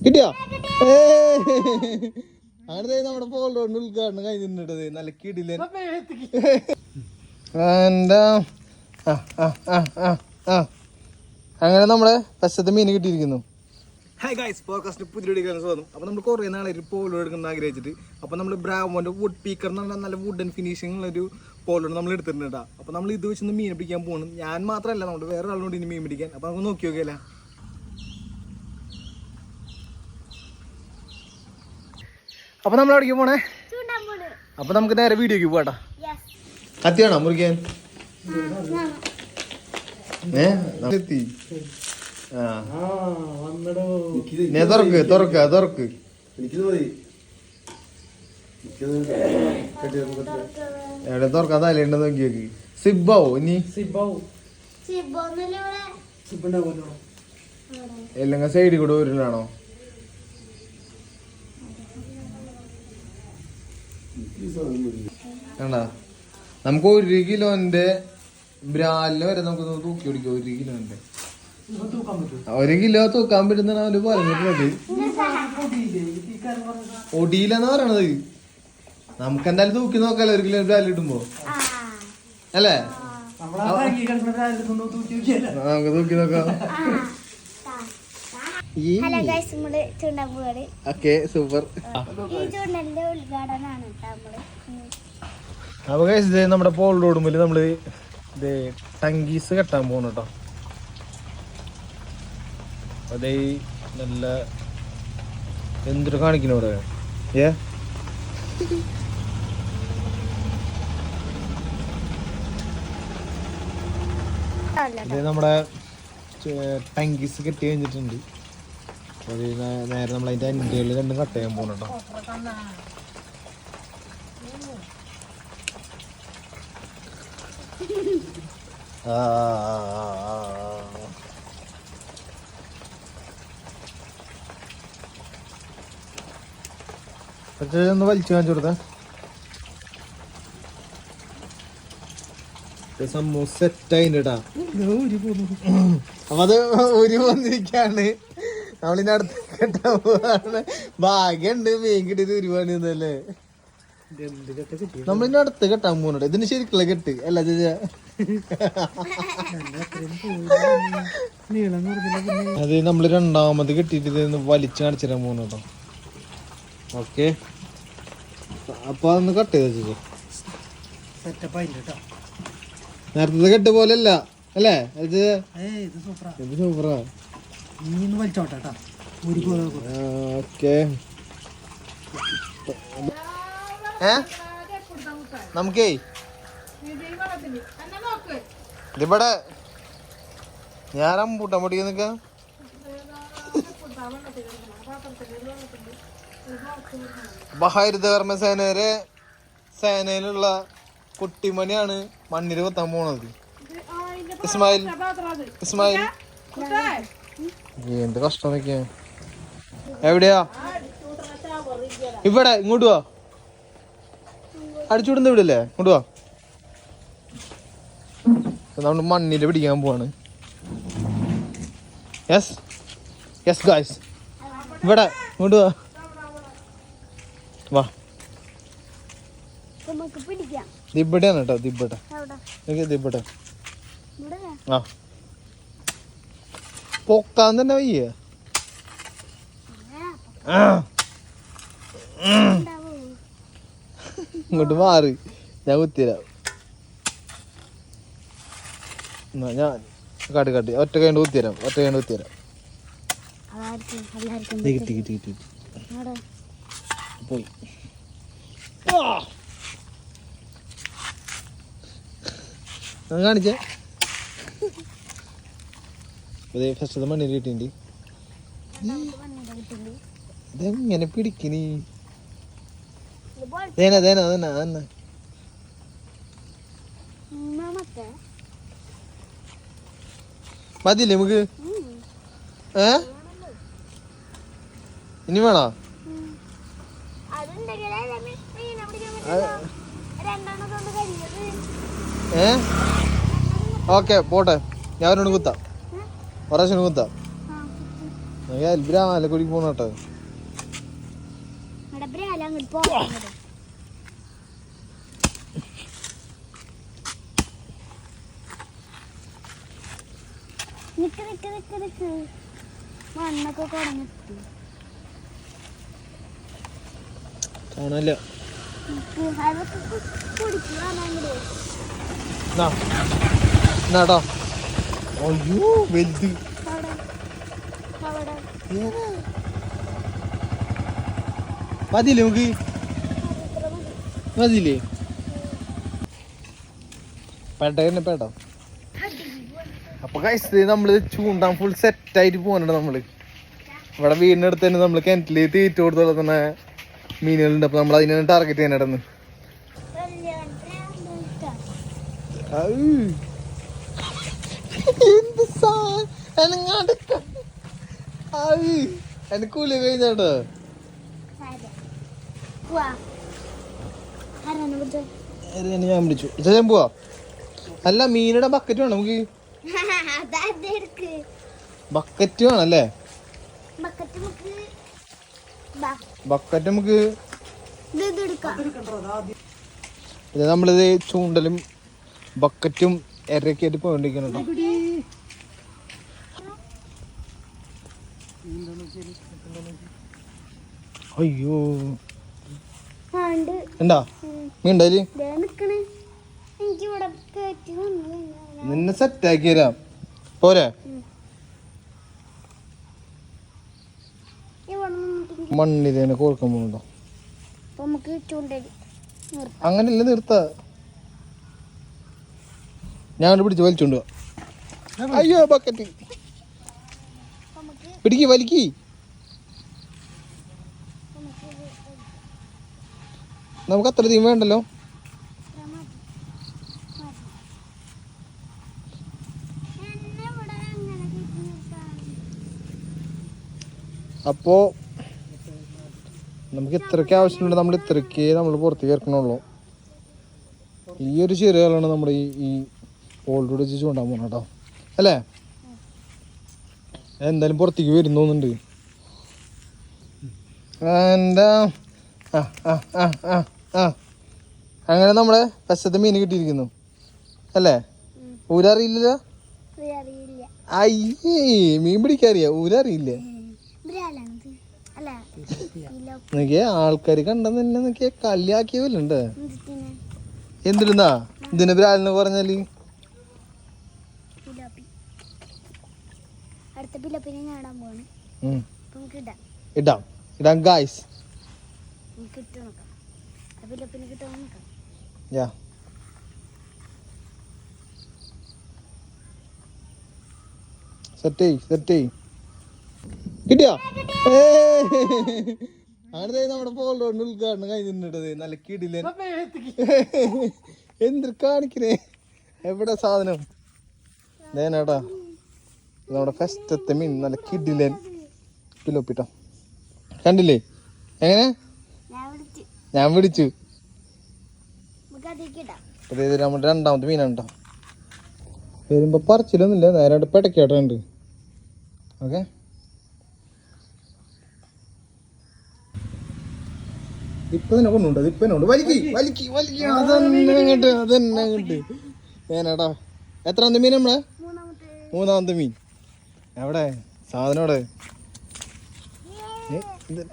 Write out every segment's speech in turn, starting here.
കിട്ടിയോ? അങ്ങനെ നമ്മുടെ പോൾ റോഡിന്റെ ഉദ്ഘാടനം കഴിഞ്ഞിട്ടുണ്ട് നല്ല കിടിലൻ. എന്താ? ആ ആ ആ ആ ആ. അങ്ങനെ നമ്മുടെ പശത്തെ മീൻ കിട്ടിയിരിക്കുന്നു. ഹായ് ഗൈസ് പോഡ്കാസ്റ്റ് പുതിയ എടുക്കാൻ സ്വാഗതം. അപ്പോൾ നമ്മൾ കുറേ നാളെ ഒരു പോളോ എടുക്കുന്ന ആഗ്രഹിച്ചിട്ട് അപ്പോൾ നമ്മൾ ബ്രാവോന്റെ വുഡ് പീക്കർ എന്ന് പറഞ്ഞാൽ നല്ല വുഡൻ ഫിനിഷിംഗ് ഉള്ള ഒരു പോളോ നമ്മൾ എടുത്തിട്ടുണ്ട് കേട്ടോ അപ്പോൾ നമ്മൾ ഇത് വെച്ചൊന്ന് മീൻ പിടിക്കാൻ പോകണം ഞാൻ മാത്രമല്ല നമ്മുടെ വേറെ ആളുകൊണ്ട് ഇനി മീൻ പിടിക്കാൻ. അപ്പോൾ നമുക്ക് നോക്കി നോക്കിയല്ലേ? അപ്പോൾ നമ്മൾ അവിടേക്ക് പോണേ? അപ്പൊ നമുക്ക് നേരെ വീഡിയോക്ക് പോകട്ടോ കത്തിയാണോ മുറിക്കാൻ? ഏ? എത്തി. തുറക്ക് തുറക്ക തുറക്ക്. എവിടെ തുറക്കാൻ തലേണ്ട നോക്കി നോക്കി. സിബാവോ ഇനി? എല്ലാം സൈഡിൽ കൂടെ വരുന്നതാണോ കണ്ട? നമുക്ക് ഒരു കിലോന്റെ ബ്രാലിന് വരെ നമുക്ക് തൂക്കി പിടിക്കാം ഒരു കിലോന്റെ. ഒരു കിലോ തൂക്കാൻ പറ്റുന്ന അവർ പറഞ്ഞിട്ടുണ്ട് ഒടിയിലെന്ന് പറയണത്. നമുക്ക് എന്തായാലും തൂക്കി നോക്കാലോ ഒരു കിലോ ബ്രാലി ഇടുമ്പോ അല്ലേ? നമുക്ക് തൂക്കി നോക്കാം ഈ ഹലോ ഗൈസ് നമ്മൾ ചൂണ്ടാൻ പോവാണ് ഓക്കെ സൂപ്പർ. അപ്പൊ നമ്മുടെ പോൾ റോഡുമ്പിൽ നമ്മൾ ഇത് ടങ്കീസ് കെട്ടാൻ പോകണം കേട്ടോ അതേ നല്ല എന്തൊരു കാണിക്കണ ഇവിടെ? ഏ? നമ്മുടെ ടങ്കീസ് കെട്ടി കഴിഞ്ഞിട്ടുണ്ട്. അത് നേരെ നമ്മൾ അതിന്റെ അന്റുകളിൽ രണ്ടും കട്ട് ചെയ്യാൻ പോകണം കേട്ടോ. ഒന്ന് വലിച്ചു കാണിച്ചു കൊടുത്ത. സെറ്റ് സെറ്റായിട്ടാ അപ്പൊ അത് ഒരു വന്നിരിക്കാണ് നമ്മളിന്റെ അടുത്ത് കെട്ടാൻ പോവാണ്. ഭാഗ്യണ്ട് മീൻ കിട്ടിയത് ഒരുപാട് ഇതല്ലേ നമ്മളിന്റെ അടുത്ത് കെട്ടാൻ പോകുന്നുണ്ട് ഇതിന് ശരിക്കുള്ള കെട്ട്. അല്ല ചേച്ചാ അത് നമ്മൾ രണ്ടാമത് കെട്ടിട്ട് ഇതൊന്ന് വലിച്ചു കാണിച്ചിരാൻ പോകുന്നു കേട്ടോ. ഓക്കെ. അപ്പൊ അതൊന്ന് കട്ട് ചെയ്ത ചേച്ചി നേരത്തെ കെട്ട് പോലല്ല അല്ലേ. ഇത് ഓക്കെ. ഏ? നമുക്കേ. ഇതിവിടെ ഞാനും പൂട്ടാൻ പൊടിക്കാൻ നിക്ക. ബഹാരിതകർമ്മ സേനയുടെ സേനയിലുള്ള കുട്ടിമണിയാണ് മണ്ണിൽ കൊത്താൻ പോണത്. ഇസ്മായിൽ. ഇസ്മായിൽ. എന്ത് കഷ്ടം നോക്കിയാ എവിടെയാ? ഇവിടെ ഇങ്ങോട്ട് വാ. അടിച്ചുവിടുന്ന ഇവിടെ അല്ലേ ഇങ്ങോട്ട് വാ. നമ്മൾ മണ്ണിൽ പിടിക്കാൻ പോവാണ്. യെസ് യെസ് ഗായ്സ് ഇവിടെ ഇങ്ങോട്ട് വാ. വാ. ദിബടെയാണ് കേട്ടോ ദിബടെ അവിടെ നോക്കിയ ദിബടെ ഇവിടെ? ആ. പൊക്കാൻ തന്നെ വയ്യ ഇങ്ങോട്ട് മാറി ഞാൻ കുത്തിരാം എന്നാ ഞാൻ കാട്ടി കാട്ടി ഒറ്റ കൈണ്ട് കുത്തിരാം ഒറ്റ കൈണ്ട് കുത്തിരാം കിട്ടി കിട്ടി കിട്ടി പോയി ഞാൻ കാണിച്ചേ അതെ ഫസ്റ്റ് മണ്ണിൽ കിട്ടില്ലേ ഇതെങ്ങനെ പിടിക്കണി? തേന നമുക്ക്. ഏ? ഇനി വേണോ? ഏ? ഓക്കെ പോട്ടെ. ഞാൻ കുത്താം. ഒരാശന് കുത്താം. അലക്കുടി ആലക്കുടി പോണ കേട്ടോ. ഇവിടെ ബ്രാല അങ്ങോട്ട് പോകാൻ നിക്ക് നിക്ക് നിക്ക് മണ്ണൊക്കെ കുടിക്കുക അയ്യോ വലുത്. മതിയില്ലേ നമുക്ക്? മതിയില്ലേ? പേട്ട പേട്ടോ. അപ്പൊ കഴിച്ചത് നമ്മൾ ചൂണ്ടാൻ ഫുൾ സെറ്റ് ആയിട്ട് പോകാനാണ് നമ്മൾ. ഇവിടെ വീടിനടുത്ത് തന്നെ നമ്മൾ കിണറ്റിൽ തീറ്റ കൊടുത്ത് വളർത്തുന്ന മീനുകളുണ്ട്. അപ്പൊ നമ്മൾ അതിനെ ടാർഗറ്റ് ചെയ്യാൻ നടന്ന് എന്ത് സാ കൂലി കഴിഞ്ഞാട്ടോ ഞാൻ പിടിച്ചു ഞാൻ പോവാ. അല്ല മീനുടെ ബക്കറ്റ് വേണം നമുക്ക്. ബക്കറ്റ് വേണം അല്ലേ? ബക്കറ്റ് നമുക്ക് ഇത് നമ്മളിത് ചൂണ്ടലും ബക്കറ്റും ഇരയൊക്കെ ആയിട്ട് പോയിക്കൊണ്ടിരിക്കണം കേട്ടോ അയ്യോ ആ ഉണ്ട് എന്താ മീൻ ഉണ്ടായിൽ ദേ നിക്കണ് എനിക്ക് ഇവിടെ കയറ്റി എന്താ കഴിഞ്ഞാൽ നിന്നെ സെറ്റ് ആക്കി തരാം. പോരെ. മണ്ണിരേനെ കോർക്കാൻ പോകുന്നുണ്ടോ അങ്ങനെയല്ല നിർത്ത. ഞാൻ പിടിച്ച് വലിച്ചുകൊണ്ട് അയ്യോ ബക്കറ്റ് പിടിക്ക് വലിക്ക്. നമുക്ക് അത്ര തീം വേണ്ടല്ലോ. അപ്പോ നമുക്ക് ഇത്രയ്ക്ക് ആവശ്യമുണ്ട്. നമ്മൾ ഇത്രയ്ക്ക് നമ്മൾ പുറത്തേക്ക് ഇറക്കണുള്ളൂ. ഈ ഒരു ചെറിയാണ് നമ്മുടെ ഈ ഈ ഓൾറെഡി ചൂണ്ടാൻ പോകണം കേട്ടോ. അല്ലേ? എന്തായാലും പുറത്തേക്ക് വരുന്നോന്നുണ്ട് എന്താ? ആ ആ ആ ആ ആ. അങ്ങനെ നമ്മളെ പശത്തെ മീൻ കിട്ടിയിരിക്കുന്നു. അല്ലേ? ഊരറിയില്ല ഊരറിയില്ലല്ലോ അയ്യേ മീൻ പിടിക്കാറിയാ? ഊരറിയില്ലേ ആൾക്കാര് നോക്കിയേ ആൾക്കാർ കണ്ടെന്ന് തന്നെ നോക്കിയേ കളിയാക്കിയവല്ലുണ്ട് എന്തിരുന്നാ ഇതിന് ബ്രാലിന് പറഞ്ഞാൽ? അടുത്ത ഞാൻ ഞാടാൻ പോവാണ്. ഉം. അപ്പൊ നമുക്ക് ഇടാം. ഇടാം. ഇടാം ഗായ്സ് നമുക്ക് ഇട്ട് നോക്കാം. ആ പിലോപ്പിനെ കിട്ടുമോ നോക്കാം. യാ. സെറ്റ് സെറ്റ് കിട്ടിയോ? ഏയ്. അങ്ങനെ നമ്മുടെ പോളോണ്ട് ഉദ്ഘാടനം കഴിഞ്ഞിട്ടത് നല്ല കിടിലൻ. എന്ത് കാണിക്കണേ? എവിടെ സാധനം? നേനാട്ടാ നമ്മുടെ ഫസ്റ്റത്തെ മീൻ നല്ല കിടിലൻ പിലോപ്പിട്ടോ. കണ്ടില്ലേ? എങ്ങനെ? ഞാൻ വിളിച്ചു. പിടിച്ചു നമ്മുടെ രണ്ടാമത്തെ മീനാണ് കേട്ടോ വരുമ്പോ പറച്ചിലൊന്നുമില്ല നേരെ പെടക്കേട്ടുണ്ട് ഓക്കെ? ഇപ്പൊ തന്നെ കൊണ്ടുണ്ട് ഇപ്പൊ എന്നോട് വലിക്കി വലിക്ക് വലിക്ക്. അതന്നെ അങ്ങോട്ട് അതന്നെ അങ്ങോട്ട് ഏനാടാ എത്രാമത്തെ മീൻ നമ്മളെ? മൂന്നാമത്തെ മീൻ. എവിടെ? സാധനോടെ?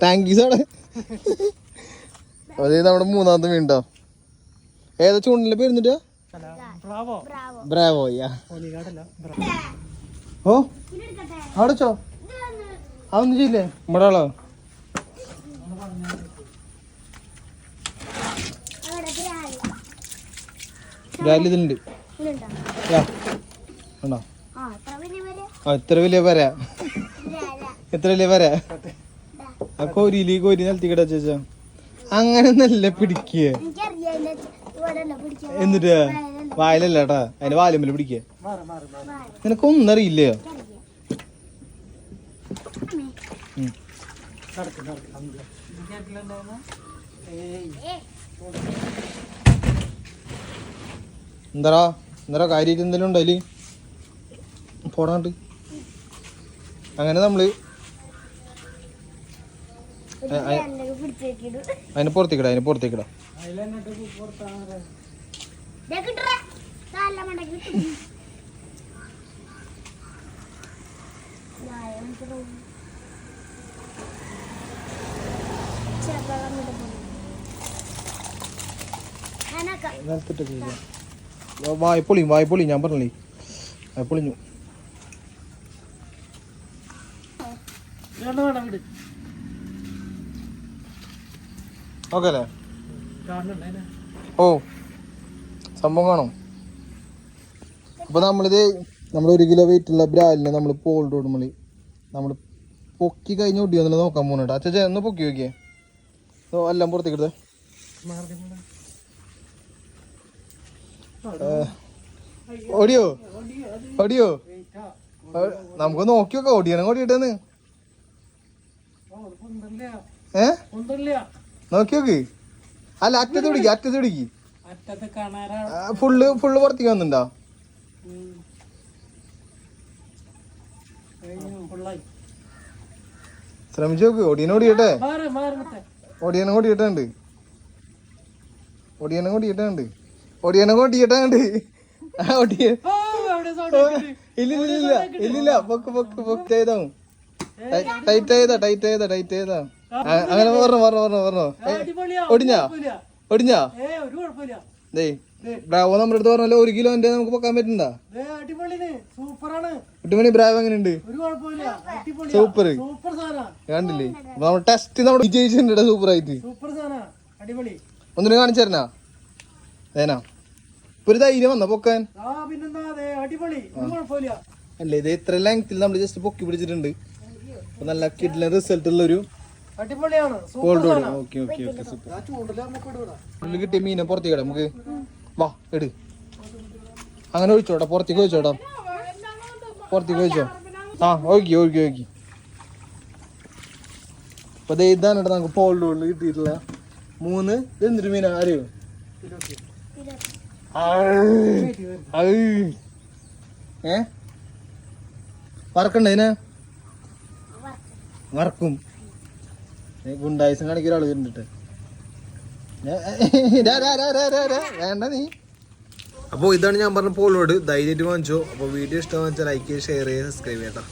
താങ്ക് യു സാറേ. അതെ നമ്മുടെ മൂന്നാമത്തെ വീണ്ടോ ഏതാ ചൂണ്ടിലെ പേരുന്നിട്ടാ ബ്രാവോ. ബ്രാവോ യാ ഓ അവിടെച്ചോ അതൊന്നും ചെയ്യില്ലേ? ഇവിടെ ആളോ ഇതിലുണ്ട്. യാ ഉണ്ടോ? ഇത്ര വലിയ വരാ. എത്ര വലിയ വരാ. ആ കോരിയിൽ കോരി നിലത്തി കിട ചേച്ചാ. അങ്ങനെ നല്ല പിടിക്കുക എന്നിട്ട് വായലല്ലേട്ടാ അതിന് വാലുമ്പൽ പിടിക്കുക നിനക്കൊന്നും അറിയില്ലയോ എന്താ എന്താടാ? കാര്യമായിട്ട് എന്തെങ്കിലും ഉണ്ടോ അതിൽ പോടാണ്ട് അങ്ങനെ നമ്മൾ അതിന് പുറത്തേക്കിടാ അതിന് പുറത്തേക്കിടാ. വായ്പൊളിയും വായ്പൊളിയും ഞാൻ പറഞ്ഞില്ലേ? വായ്പൊളിഞ്ഞു. ഓക്കെ അല്ലേ ഓ സംഭവം കാണും. അപ്പൊ നമ്മളിത് നമ്മൾ ഒരു കിലോ വെയിറ്റ് ഉള്ള ബ്രാലിനെ നമ്മൾ പോൾഡ് കൊടുമ്പോൾ നമ്മൾ പൊക്കി കഴിഞ്ഞ് ഒടിയോന്നുള്ളത് നോക്കാൻ പോകുന്നുണ്ട് അച്ഛാ ഒന്ന് പൊക്കി നോക്കിയേ. എല്ലാം പുറത്തേക്ക് എടുത്തേ ഓടിയോ? ഓടിയോ നമുക്ക് നോക്കി നോക്കാം. ഓടിയാണെങ്കിൽ ഓടിയിട്ടെന്ന് ഏ? നോക്കി നോക്ക് അല്ല അറ്റത്ത് പിടിക്ക് അറ്റത്ത് പിടിക്ക്. ഫുള്ള് ഫുള്ള് പുറത്തേക്ക് ഫുള്ളായി. ശ്രമിച്ചു നോക്ക് ഓടിയനെ ഓടിയട്ടെ ഓടിയനെ ഓടിയിട്ടുണ്ട് ഓടിയനെ ഓടിയിട്ടുണ്ട് ഓടിയനെ ഓടിയിട്ടുണ്ട് ആ ഓടിയ ഓ അവിടെ sound ഓ, കേട്ടിട്ട്. ഇല്ല ഇല്ല ഇല്ല ഇല്ലില്ല പൊക്ക് പൊക്ക് പൊക്ക് ചെയ്താവും ടൈറ്റ് ചെയ്താ ടൈറ്റ് ചെയ്താ ടൈറ്റ് ചെയ്താ അങ്ങനെ പറഞ്ഞോ പറഞ്ഞോ പറഞ്ഞോ പറഞ്ഞോ. ഒടിഞ്ഞാ. ഒടിഞ്ഞാ? ദേ ബ്രാവോ നമ്മുടെ അടുത്ത് പറഞ്ഞല്ലോ ഒരു കിലോ എന്റെ നമുക്ക് പൊക്കാൻ സൂപ്പറാണ്. എട്ടുമണി ബ്രാവ് എങ്ങനെയുണ്ട്? സൂപ്പർ കണ്ടില്ലേ? അപ്പൊ നമ്മൾ ടെസ്റ്റ് നമ്മുടെ വിജയിച്ചിട്ടുണ്ട് സൂപ്പർ ആയിട്ട് ഒന്നിനും കാണിച്ചു തരണ? ഏനാ ഒരു ധൈര്യം വന്ന പൊക്കാൻ? അല്ലേ ഇത് ഇത്ര ലെങ്ത്തിൽ നമ്മൾ ജസ്റ്റ് പൊക്കി പിടിച്ചിട്ടുണ്ട്. നല്ല കിഡിലെ റിസൾട്ട് ഉള്ള ഒരു അടിപൊളിയാണ്. കോൾഡ് സാധന. ഓക്കെ ഓക്കെ ഓക്കെ സൂപ്പർ ഉള്ളിൽ കിട്ടിയ മീനെ പുറത്തേക്ക് ഇടാം നമുക്ക്. വാ എട് അങ്ങനെ ഒഴിച്ചോട്ടെ പുറത്തേക്ക് ഒഴിച്ചോട്ടാ പുറത്തേക്ക് ഒഴിച്ചോ. ആ ഓക്കെ ഓക്കെ ഓക്കെ അപ്പൊ ദേ ഇതാണ് നമുക്ക് കൊണ്ട് കിട്ടിയിട്ടുള്ള മൂന്ന് ഇത് എന്തൊരു മീനാ? അറിയോ ഏ? പറക്കണ്ട ഇതിനെ. വറക്കും ഏ, കാണിക്കൊരു ഒരാൾ വരുന്നുണ്ട് വേണ്ട നീ. അപ്പോൾ ഇതാണ് ഞാൻ പറഞ്ഞ പോളോട് ധൈര്യമായിട്ട് വാങ്ങിച്ചോ. അപ്പോൾ വീഡിയോ ഇഷ്ടമാണെന്ന് വെച്ചാൽ ലൈക്ക് ചെയ്യുക ഷെയർ ചെയ്യുക സബ്സ്ക്രൈബ് ചെയ്യട്ടോ